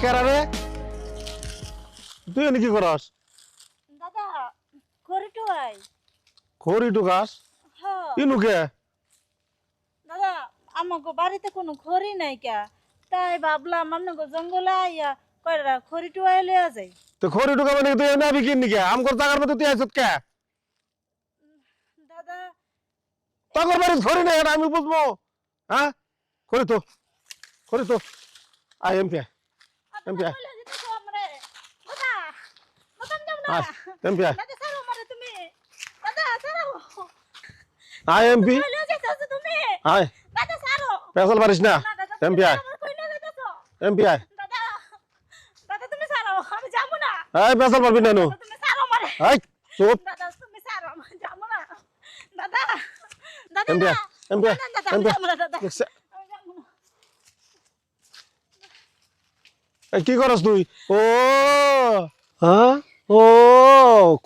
কেরা তুই এনে কি করস? দাদা খড়ি টুকাস হ্যাঁ। ইনুকে দাদা আমাকে বাড়িতে কোনো খড়ি নাই কা। তাই ভাবলাম আপনাকে জঙ্গলে আইয়া কয়রা খড়িটু আই লইয়া যাই। তো খড়ি টুকা মানে তুই এনে আবি কিন নিকে আমগর জাগার মধ্যে তুই আইছত কে? দাদা তগর বাড়ি খড়ি নাই আমি বুঝব। হ্যাঁ? খড়ি তো খড়ি তো। আই এমপি এমপি মতন যাও না আয় এমপি ছাড়ো পেছাল পারিস না এমপি আয় এমপি না এই পেছাল পারবি না এই চুপ এমপি। এমপি এমপি যাব না, দাদা। দেখছে আমি যাব না। এই কি করস তুই ও হ্যাঁ ও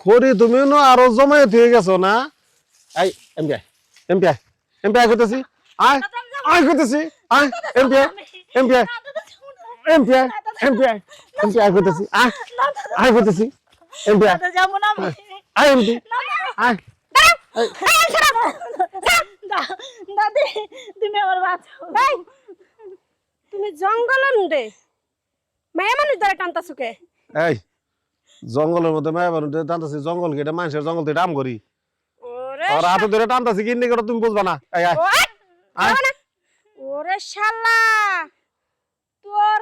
খড়ি তুমি না আরও জমায়ে দিয়ে গেছো না আই এমপি আই এমপি আই এমপি আই কইতেছি আয় আয় কইতেছি আয় না, এমপি আই আমি- এমপি আই না, দাদা, যাব না। এমপি আই এমপি আই এমপি আই কইতেছি আয় আয় কইতেছি এমপি আই যাব না আমি। আয় এমপি না, না। আয় দাদি তুমি আমার বাঁচাও তুমি জঙ্গলন রে মায়া মানুষ ধরে টানতা সুকে এই জঙ্গলের মধ্যে মায়া বানু টানতাছি জঙ্গল কি এটা মানুষের জঙ্গল আম করি। ওরে আর হাতে ধরে টানতাছি করে তুমি বুঝবা না। এই আয়। ওরে শালা তোর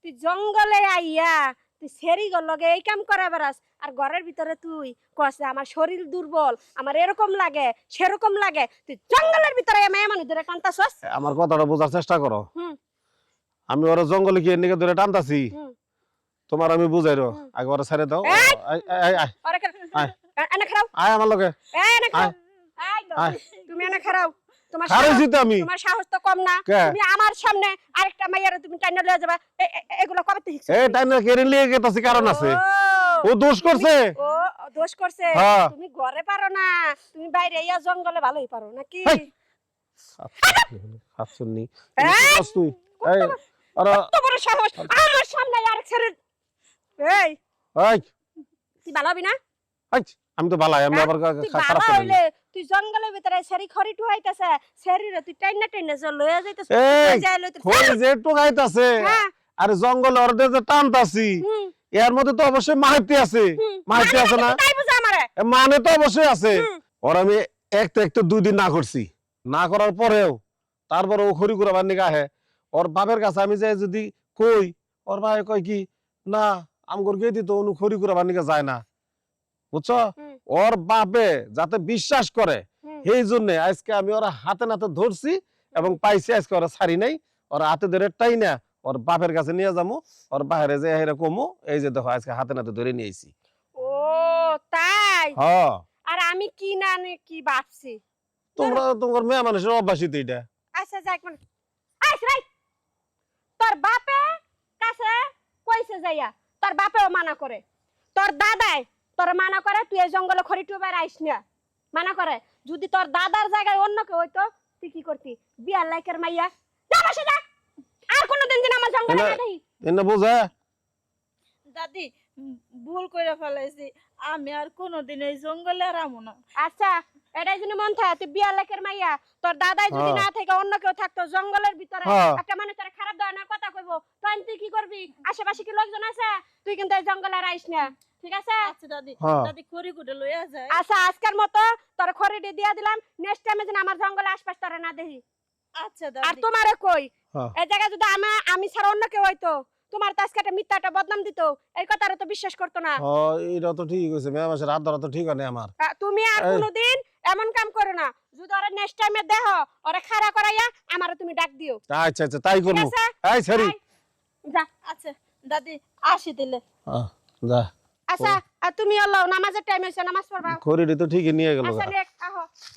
তুই জঙ্গলে আইয়া তুই সেরি লগে এই কাম করে বেড়াস। আর ঘরের ভিতরে তুই কসে আমার শরীর দুর্বল আমার এরকম লাগে সেরকম লাগে। তুই জঙ্গলের ভিতরে মেয়ে মানুষ ধরে কান্তাছস আমার কথাটা বোঝার চেষ্টা করো। হুম। আমি ওরা জঙ্গলে কি এদিকে ধরে টানতাছি। তোমার আমি বুঝাই রো। আগে ওরা ছেড়ে দাও। আয়, আমার। আয়। তুমি এনে খারাও। তোমার খারইছি সাহস- তো আমি। তোমার সাহস তো কম না। তুমি আমার সামনে আরেকটা মাইয়ারে তুমি টাইনা লয়ে যাবা। এ- এ- এগুলো কবে থেকে এই টাইম কেড়ে নিয়ে গেতাছি কারণ আছে। ও, ও দোষ করছে। ও দোষ করছে। হ্যাঁ। তুমি ঘরে পারো না। তুমি বাইরে ইয়া জঙ্গলে ভালোই পারো নাকি? এই! আরে কত বড় সাহস! আমার সামনে আরেক ছেড়ে এই! এই! তুই ভালো হবি না? এই, আমি তো ভালাই আমি হ্যাঁ? আবার কা- তুই খা- ভালো খারাপ হইলে তুই জঙ্গলের ভিতরে সেরি খড়ি টুহাইতেছে সেরিরে তুই টাইনা টাইনা যে লয়ে যাইতেছ এই, খড়ি যে একটু হ্যাঁ। আরে জঙ্গল অর্ধে যে টানতাছি এর মধ্যে তো অবশ্যই মাহিতি আছে। হুম। মাহিতি আছে না? মানে তো অবশ্যই আছে। ওর আমি একটা একটা দুই দিন না করছি। না করার পরেও তারপরে ও খড়ি করে বান্নি গাহে। ওর বাপের কাছে আমি যাই যদি কই ওর ভাই কয় কি না আমগর গিয়ে দিত অনু খড়ি করে বানিকে যায় না। বুঝছ। ওর বাপে যাতে বিশ্বাস করে। এই জন্য আজকে আমি ওরা হাতে নাতে ধরছি এবং পাইছি আজকে ওরা ছাড়ি নাই। ওরা হাতে ধরে টাই না ওর বাপের কাছে নিয়ে যাব ওর বাইরে যে হেরে কমু এই যে দেখো আজকে হাতে নাতে ধরে নিয়েছি ও তাই? হ্যাঁ আর আমি কি না কি ভাবছি? তোমরা তোমার মেয়ে মানুষের অভ্যাসিত এটা। আচ্ছা যাক মানে আইস রাই তোর বাপে কাছে কইছে যাইয়া তোর বাপেও মানা করে। তোর দাদাই তোর মানা করে তুই এই জঙ্গলে খড়ি টুবার আইস না। মানা করে। যদি তোর দাদার জায়গায় অন্য কেউ হইতো তুই কি করতি? বিয়ার লাইকের মাইয়া। যা বসে যা আর কোনোদিন দিন আমার জঙ্গলে না দেখি। বোঝা। দাদি ভুল করে ফেলাইছি। আমি আর কোনোদিন এই জঙ্গলে আর আমু না। আচ্ছা এটাই যদি মন থাকে তুই বিয়ার লাইকের মাইয়া তোর দাদাই যদি হ্যাঁ। না থেকে অন্য কেউ থাকতো জঙ্গলের ভিতরে হ্যাঁ। একটা মানুষ তোর খারাপ ধরনের কথা কইবো তখন তুই কি করবি? আশেপাশে কি লোকজন আছে? তুই কিন্তু এই জঙ্গলে আর আইস না ঠিক আছে? আচ্ছা দাদি হ্যাঁ। দাদি করি কুটে লইয়া যায়। আচ্ছা আজকের মতো তোর খড়িটি দিয়া দিলাম নেক্সট টাইমে যেন আমার জঙ্গলে আশপাশ তোরা না দেখি। আচ্ছা দাদি। আর তোমারে কই। এই জায়গায় যদি আমি আমি ছাড়া অন্য কেউ হইতো তোমার তো আজকে একটা মিথ্যা একটা বদনাম দিত এই কথাটা তো বিশ্বাস করতো না। ও এটা তো ঠিক হয়েছে মেয়ে মানুষের হাত ধরা তো ঠিক হয় আমার। তুমি আর কোনোদিন এমন কাম করো না যদি ওরা নেক্সট টাইমে দেহ ওরা খাড়া করাইয়া আমারে তুমি ডাক দিও। আচ্ছা আচ্ছা তাই করব। আছে? এই সরি যা আচ্ছা দাদি আসি দিলে। যা। আচ্ছা আর তুমি আল্লাহ নামাজের টাইম হইছে নামাজ পড়বা। খড়িটি তো ঠিকই নিয়ে গেল। আচ্ছা নিয়ে